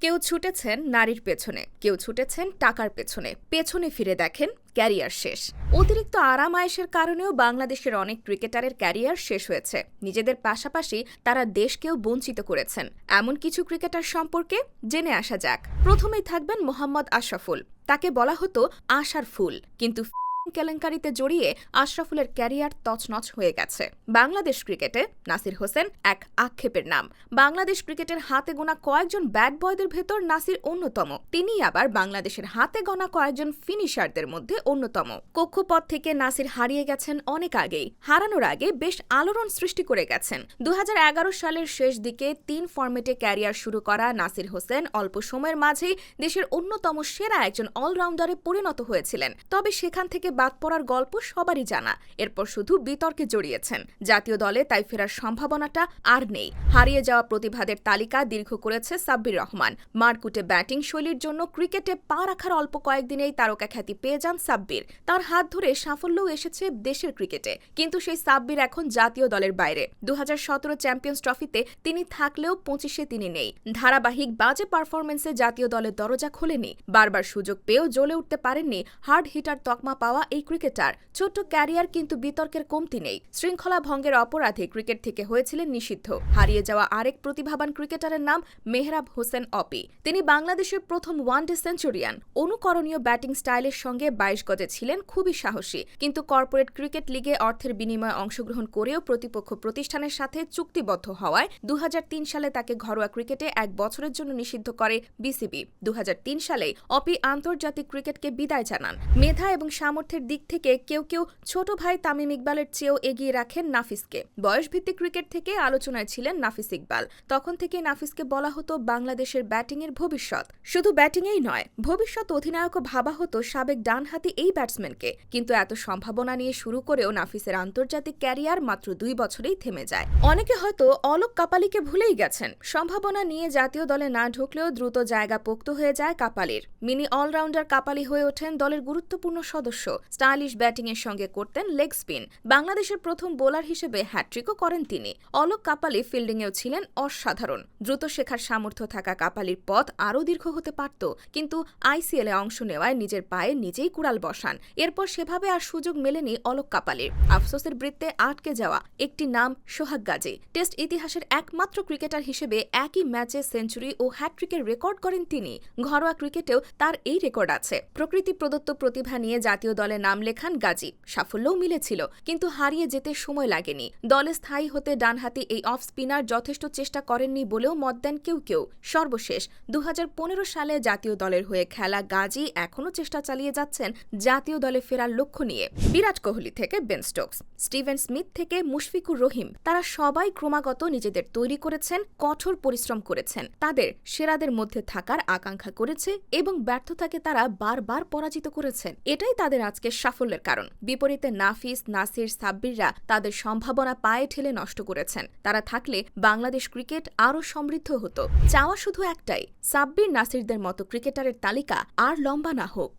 কেউ ছুটেছেন নারীর পেছনে, কেউ ছুটেছেন টাকার পেছনে। পেছনে ফিরে দেখেন ক্যারিয়ার শেষ। অতিরিক্ত আরাম আয়েসের কারণেও বাংলাদেশের অনেক ক্রিকেটারের ক্যারিয়ার শেষ হয়েছে। নিজেদের পাশাপাশি তারা দেশকেও বঞ্চিত করেছেন। এমন কিছু ক্রিকেটার সম্পর্কে জেনে আসা যাক। প্রথমেই থাকবেন মোহাম্মদ আশরাফুল। তাকে বলা হতো আশার ফুল। কিন্তু কেলেঙ্কারিতে জড়িয়ে আশরাফুলের ক্যারিয়ার তছনছ হয়ে গেছে। বাংলাদেশ ক্রিকেটে নাসির হোসেন এক আক্ষেপের নাম। বাংলাদেশ ক্রিকেটের হাতে গোনা কয়েকজন ব্যাট বয়দের ভেতর নাসির অন্যতম। তিনি আবার বাংলাদেশের হাতে গোনা কয়েকজন ফিনিশারদের মধ্যে অন্যতম। কক্ষপথ থেকে নাসির হারিয়ে গেছেন অনেক আগেই। হারানোর আগে বেশ আলোড়ন সৃষ্টি করে গেছেন। দু হাজার এগারো সালের শেষ দিকে তিন ফর্মেটে ক্যারিয়ার শুরু করা নাসির হোসেন অল্প সময়ের মাঝেই দেশের অন্যতম সেরা একজন অলরাউন্ডারে পরিণত হয়েছিলেন। তবে সেখান থেকে বাদ পড়ার গল্প সবারই জানা। এরপর শুধু বিতর্কে জড়িয়েছেন। জাতীয় দলে তাই ফেরার সম্ভাবনাটা আর নেই। হারিয়ে যাওয়া প্রতিভাদের তালিকা দীর্ঘ করেছে সাব্বির রহমান। মারকুটে ব্যাটিং শৈলীর জন্য ক্রিকেটে পা রাখার অল্প কয়েকদিনেই তারকা খ্যাতি পেয়ে যান সাব্বির। তার হাত ধরে সাফল্যও এসেছে দেশের ক্রিকেটে। কিন্তু সেই সাব্বির এখন জাতীয় দলের বাইরে। দু হাজার সতেরো চ্যাম্পিয়ন্স ট্রফিতে তিনি থাকলেও পঁচিশে তিনি নেই। ধারাবাহিক বাজে পারফরমেন্সে জাতীয় দলের দরজা খোলেনি। বারবার সুযোগ পেয়েও জ্বলে উঠতে পারেননি হার্ড হিটার তকমা পাওয়া এই ক্রিকেটার। ছোট্ট ক্যারিয়ার কিন্তু বিতর্কের কমতি নেই। শৃঙ্খলা ভঙ্গের অপরাধে ক্রিকেট থেকে হয়েছিলেন নিষিদ্ধ। হারিয়ে যাওয়া আরেক প্রতিভাবান ক্রিকেটারের নাম মেহরাব হোসেন অপি। তিনি বাংলাদেশের প্রথম ওয়ানডে সেঞ্চুরিয়ান। অনুকরণীয় ব্যাটিং স্টাইলের সঙ্গে বাইশ গজে ছিলেন খুবই সাহসী। কিন্তু কর্পোরেট ক্রিকেট লিগে অর্থের বিনিময়ে অংশগ্রহণ করেও প্রতিপক্ষ প্রতিষ্ঠানের সাথে চুক্তিবদ্ধ হওয়ায় দু হাজার তিন সালে তাকে ঘরোয়া ক্রিকেটে এক বছরের জন্য নিষিদ্ধ করে বিসিবি। দু হাজার তিন সালে অপি আন্তর্জাতিক ক্রিকেটকে বিদায় জানান। মেধা এবং সামর্থ্যের দিক থেকে কেউ কেউ ছোট ভাই তামিম ইকবালের চেয়েও এগিয়ে রাখেন নাফিসকে। বয়সভিত্তিক ক্রিকেট থেকে আলোচনায় ছিলেন নাফিস ইকবাল। তখন থেকে নাফিসকে বলা হতো বাংলাদেশের ব্যাটিংয়ের ভবিষ্যৎ। শুধু ব্যাটিংয়েই নয়, ভবিষ্যৎ অধিনায়কও ভাবা হতো সাবেক ডানহাতি এই ব্যাটসম্যানকে। কিন্তু এত সম্ভাবনা নিয়ে শুরু করেও নাফিসের আন্তর্জাতিক ক্যারিয়ার মাত্র দুই বছরেই থেমে যায়। অনেকে হয়তো অলোক কাপালিকে ভুলেই গেছেন। সম্ভাবনা নিয়ে জাতীয় দলে না ঢুকলেও দ্রুত জায়গা পোক্ত হয়ে যায় কাপালির। মিনি অলরাউন্ডার কাপালি হয়ে ওঠেন দলের গুরুত্বপূর্ণ সদস্য। স্টাইলিশ ব্যাটিংয়ের সঙ্গে করতেন লেগ স্পিন। বাংলাদেশের প্রথম বোলার হিসেবে হ্যাট্রিকও করেন তিনি। অলোক কাপালি ফিল্ডিংয়েও ছিলেন অসাধারণ। দ্রুত শেখার সামর্থ্য থাকা কাপালির পথ আরও দীর্ঘ হতে পারত, কিন্তু আইসিএলে অংশ নেওয়ায় নিজের পায়ে নিজেই কুড়াল বসান। এরপর সেভাবে আর সুযোগ মেলেনি অলোক কাপালির। আফসোসের বৃত্তে আটকে যাওয়া একটি নাম সোহাগ গাজী। টেস্ট ইতিহাসের একমাত্র ক্রিকেটার হিসেবে একই ম্যাচে সেঞ্চুরি ও হ্যাট্রিকের রেকর্ড করেন তিনি। ঘরোয়া ক্রিকেটেও তার এই রেকর্ড আছে। প্রকৃতি প্রদত্ত প্রতিভা নিয়ে জাতীয় দলে নাম লেখান গাজী। সাফল্যও মিলেছিল, কিন্তু হারিয়ে যেতে সময় লাগেনি। দলে স্থায়ী হতে ডানহাতি এই অফ স্পিনার যথেষ্ট চেষ্টা করেননি বলেও মত দেন কেউ কেউ। সর্বশেষ দু সালে জাতীয় দলের হয়ে খেলা গাজী এখনও চেষ্টা চালিয়ে যাচ্ছেন জাতীয় দলে ফেরার লক্ষ্য নিয়ে। বিরাট কোহলি থেকে বেন স্টোকস, স্টিভেন স্মিথ থেকে মুশফিকুর রহিম। তারা সবাই ক্রমাগত নিজেদের তৈরি করেছেন, কঠোর পরিশ্রম করেছেন। তাদের সেরাদের মধ্যে থাকার আকাঙ্ক্ষা করেছে এবং ব্যর্থতাকে তারা বারবার পরাজিত করেছেন। এটাই তাদের আজকের সাফল্যের কারণ। বিপরীতে নাফিস, নাসির, সাব্বিররা তাদের সম্ভাবনা পায়ে ঠেলে নষ্ট করেছেন। তারা থাকলে বাংলাদেশ ক্রিকেট আরও সমৃদ্ধ হতো। চাওয়া শুধু একটাই, সাব্বির, নাসিরদের মতো ক্রিকেটারের তালিকা আর লম্বা না হোক।